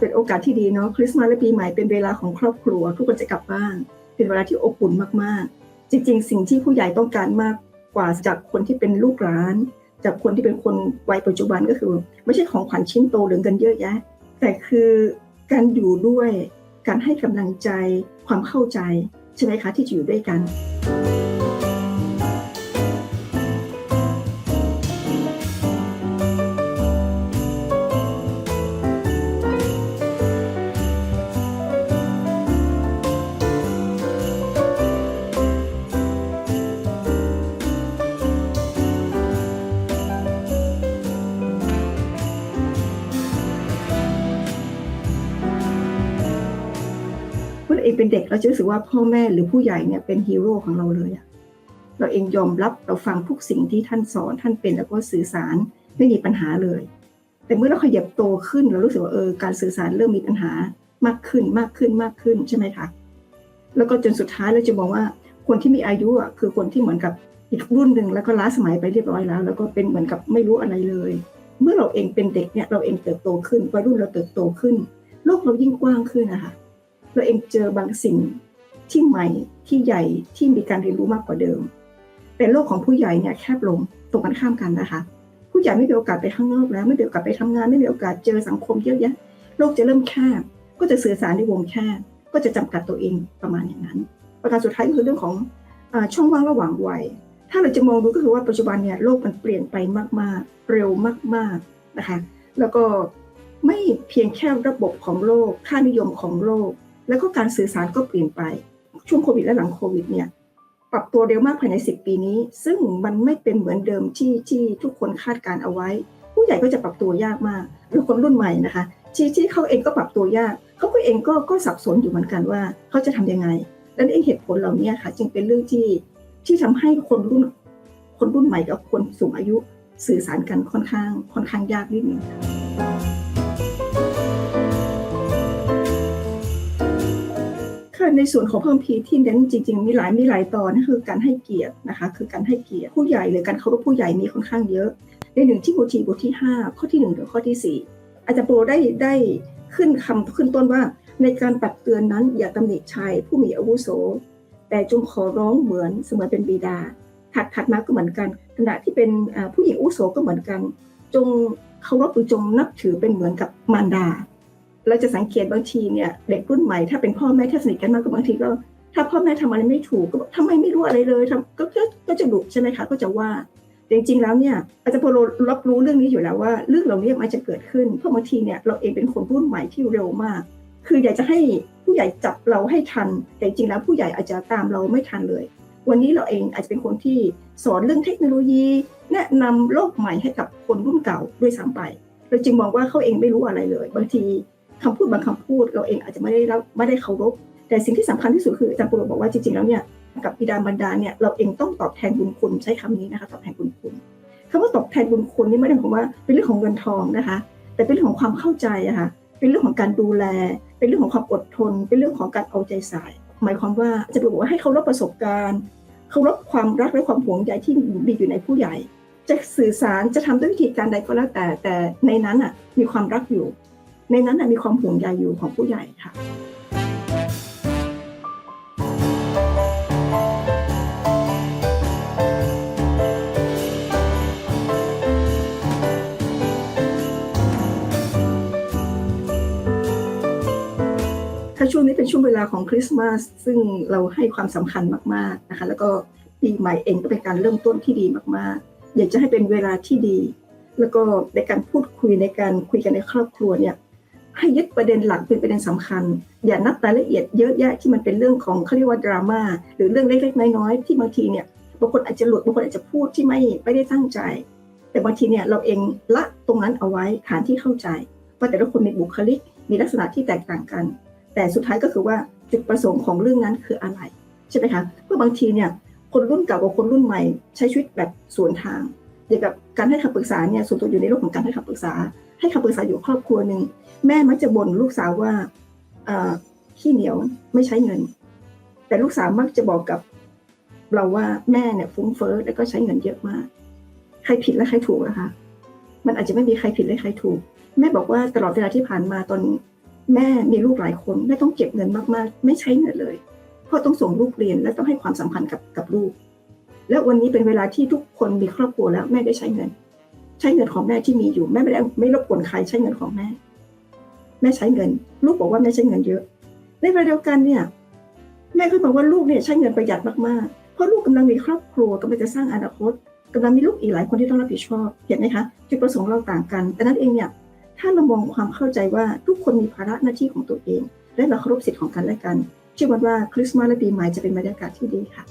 เป็นโอกาสที่ดีเนาะคริสต์มาสและปีใหม่เป็นเวลาของครอบครัว ทุกคนจะกลับบ้าน เป็นเวลาที่อบอุ่นมากๆ จริง ๆ สิ่งที่ผู้ใหญ่ต้องการมากกว่าจากคนที่เป็นลูกหลาน จากคนที่เป็นคนวัยปัจจุบันก็คือ ไม่ใช่ของขวัญชิ้นโตหรือเงินเยอะแยะ แต่คือการอยู่ด้วยการให้กำลังใจความเข้าใจใช่ไหมคะที่จะอยู่ด้วยกัน งเป็นเด็กเราจะรู้สึกว่าพ่อแม่หรือผู้ใหญ่เนี่ยเป็นฮีโร่ของเราเลยอะเราเองยอมรับเราฟังทุกสิ่งที่ท่านสอนท่านเป็นแล้วก็สื่อสารไม่มีปัญหาเลย แต่เมื่อเราขยับโตขึ้นเรารู้สึกว่าเออการสื่อสารเริ่มมีปัญหามากขึ้นมากขึ้นมากขึ้นใช่ไหมคะแล้วก็จนสุดท้ายเราจะมองว่าคนที่มีอายุอะคือคนที่เหมือนกับอีกรุ่นหนึ่งแล้วก็ล้าสมัยไปเรียบร้อยแล้ว แล้วก็เป็นเหมือนกับไม่รู้อะไรเลย เมื่อเราเองเป็นเด็กเนี่ยเราเองเติบโตขึ้นวัยรุ่นเราเติบโตขึ้น โลกเรายิ่งกว้างขึ้นนะคะ เราเองเจอบางสิ่งที่ใหม่ที่ใหญ่ที่มีการเรียนรู้มากกว่าเดิม แต่โลกของผู้ใหญ่เนี่ยแคบลงตรงกันข้ามกันนะคะ ผู้ใหญ่ไม่มีโอกาสไปข้างนอกแล้ว ไม่มีโอกาสไปทำงานไม่มีโอกาสเจอสังคมเยอะแยะโลกจะเริ่มแคบก็จะสื่อสารในวงแคบก็จะจำกัดตัวเองประมาณอย่างนั้น ประการสุดท้ายก็คือเรื่องของอช่องว่างระหว่างวัย ถ้าเราจะมองดูก็คือว่าปัจจุบันเนี่ยโลกมันเปลี่ยนไปมาก ๆ เร็วมาก ๆนะคะ แล้วก็ไม่เพียงแค่ระบบของโลก ค่านิยมของโลก แล้วก็การสื่อสารก็เปลี่ยนไป ช่วงโควิดและหลังโควิดเนี่ยปรับตัวเร็วมากภายใน 10 ปีนี้ ซึ่งมันไม่เป็นเหมือนเดิมที่ที่ทุกคนคาดการเอาไว้ ผู้ใหญ่ก็จะปรับตัวยากมากหรือคนรุ่นใหม่นะคะ ที่ที่เขาเองก็ปรับตัวยากเขาก็เองก็ก็สับสนอยู่เหมือนกันว่าเขาจะทำยังไงและเองเหตุผลเหล่านี้ค่ะ จึงเป็นเรื่องที่ที่ทำให้คนรุ่นคนรุ่นใหม่กับคนสูงอายุสื่อสารกันค่อนข้างค่อนข้างยากนิดนึง ในส่วนของเพิ่มพีที่เน้นจริงๆ มีหลายมีหลายตอนนั่นคือการให้เกียรตินะคะคือการให้เกียรติผู้ใหญ่หรือการเคารพผู้ใหญ่มีค่อนข้างเยอะ ในหนึ่งที่บทที่บทที่ 5 ข้อที่ 1 ถึงข้อที่ 4 อาจารย์โปรได้ได้ขึ้นคำขึ้นต้นว่า ในการตักเตือนนั้นอย่าตำหนิชายผู้มีอาวุโส แต่จงขอร้องเหมือนเสมือนเป็นบิดา ถัดถัดมาก็เหมือนกันขณะที่เป็นผู้หญิงอาวุโสก็เหมือนกัน จงเคารพหรือจงนับถือเป็นเหมือนกับมารดา เราจะสังเกตบางทีเนี่ยเด็กรุ่นใหม่ถ้าเป็นพ่อแม่ถ้าสนิทกันมากก็บางทีก็ ถ้าพ่อแม่ทำอะไรไม่ถูกก็บอกทำไมไม่รู้อะไรเลยทำก็ก็จะดุใช่ไหมคะ ก็จะว่าแต่จริงๆแล้วเนี่ยอาจารย์โปโลรับรู้เรื่องนี้อยู่แล้วว่าเรื่องเหล่านี้มันจะเกิดขึ้นเพราะบางทีเนี่ยเราเองเป็นคนรุ่นใหม่ที่เร็วมาก คืออยากจะให้ผู้ใหญ่จับเราให้ทัน แต่จริงแล้วผู้ใหญ่อาจจะตามเราไม่ทันเลย วันนี้เราเองอาจจะเป็นคนที่สอนเรื่องเทคโนโลยี แนะนำโลกใหม่ให้กับคนรุ่นเก่าด้วยซ้ำไปเราจึงมองว่าเขาเองไม่รู้อะไรเลย บางที คำพูดบางคำพูดเราเองอาจจะไม่ได้รับไม่ได้เคารพ แต่สิ่งที่สำคัญที่สุดคืออาจารย์ปุโรบอกว่าจริงๆแล้วเนี่ยกับบิดามารดาเนี่ยเราเองต้องตอบแทนบุญคุณใช้คำนี้นะคะตอบแทนบุญคุณคำว่าตอบแทนบุญคุณนี่ไม่ได้หมายความว่าเป็นเรื่องของเงินทองนะคะ แต่เป็นเรื่องของความเข้าใจอะค่ะเป็นเรื่องของการดูแล เป็นเรื่องของความอดทน เป็นเรื่องของการเอาใจใส่หมายความว่าอาจะบอกว่าให้เขารับประสบการณ์เขารับความรักและความห่วงใยที่มีอยู่ในผู้ใหญ่ จะสื่อสารจะทำด้วยวิธีการใดก็แล้วแต่แต่ในนั้นอะมีความรักอยู่ ในนั้นนะมีความห่วงใยอยู่ของผู้ใหญ่ค่ะถ้าช่วงนี้เป็นช่วงเวลาของคริสต์มาสซึ่งเราให้ความสำคัญมากๆนะคะแล้วก็ปีใหม่เองก็เป็นการเริ่มต้นที่ดีมากๆ อยากจะให้เป็นเวลาที่ดี แล้วก็ในการพูดคุยในการคุยกันในครอบครัวเนี่ย ให้ยึดประเด็นหลักเป็นประเด็นสำคัญ อย่านับรายละเอียดเยอะแยะที่มันเป็นเรื่องของเขาเรียกว่าดราม่าหรือเรื่องเล็กๆน้อยๆที่บางทีเนี่ยบางคนอาจจะหลุดบางคนอาจจะพูดที่ไม่ไม่ได้ตั้งใจ แต่บางทีเนี่ยเราเองละตรงนั้นเอาไว้ฐานที่เข้าใจว่าแต่ละคนมีบุคลิก มีลักษณะที่แตกต่างกัน แต่สุดท้ายก็คือว่าจุดประสงค์ของเรื่องนั้นคืออะไรใช่ไหมคะเพราะบางทีเนี่ยคนรุ่นเก่ากับคนรุ่นใหม่ใช้ชีวิตแบบสวนทางอย่างกับการให้คำปรึกษาเนี่ยส่วนตัวอยู่ในโลกของการให้คำปรึกษา ให้คำปรึกษาอยู่ครอบครัวหนึ่งแม่มักจะบ่นลูกสาวว่าขี้เหนียวไม่ใช้เงิน แต่ลูกสาวมักจะบอกกับเราว่าแม่เนี่ยฟุ้งเฟ้อแล้วก็ใช้เงินเยอะมาก ใครผิดและใครถูกนะคะ มันอาจจะไม่มีใครผิดและใครถูก แม่บอกว่าตลอดเวลาที่ผ่านมาตอนแม่มีลูกหลายคนแม่ต้องเก็บเงินมากๆ ไม่ใช้เงินเลย เพราะต้องส่งลูกเรียนและต้องให้ความสำคัญกับกับลูก แล้ววันนี้เป็นเวลาที่ทุกคนมีครอบครัวแล้วแม่ได้ใช้เงิน ใช้เงินของแม่ที่มีอยู่แม่ไม่ได้ไม่รบกวนใครใช้เงินของแม่ แม่ใช้เงิน ลูกบอกว่าแม่ใช้เงินเยอะ ในเวลาเดียวกันเนี่ย แม่ก็บอกว่าลูกเนี่ยใช้เงินประหยัดมากๆเพราะลูกกำลังมีครอบครัวกำลังจะสร้างอนาคตกำลังมีลูกอีกหลายคนที่ต้องรับผิดชอบเห็นไหมคะจุดประสงค์เราต่างกัน แต่นั้นเองเนี่ยถ้าเรามองความเข้าใจว่าทุกคนมีภาระหน้าที่ของตัวเอง และเราเคารพสิทธิ์ของกันและกันเชื่อว่าคริสต์มาสและปีใหม่จะเป็นบรรยากาศที่ดีค่ะ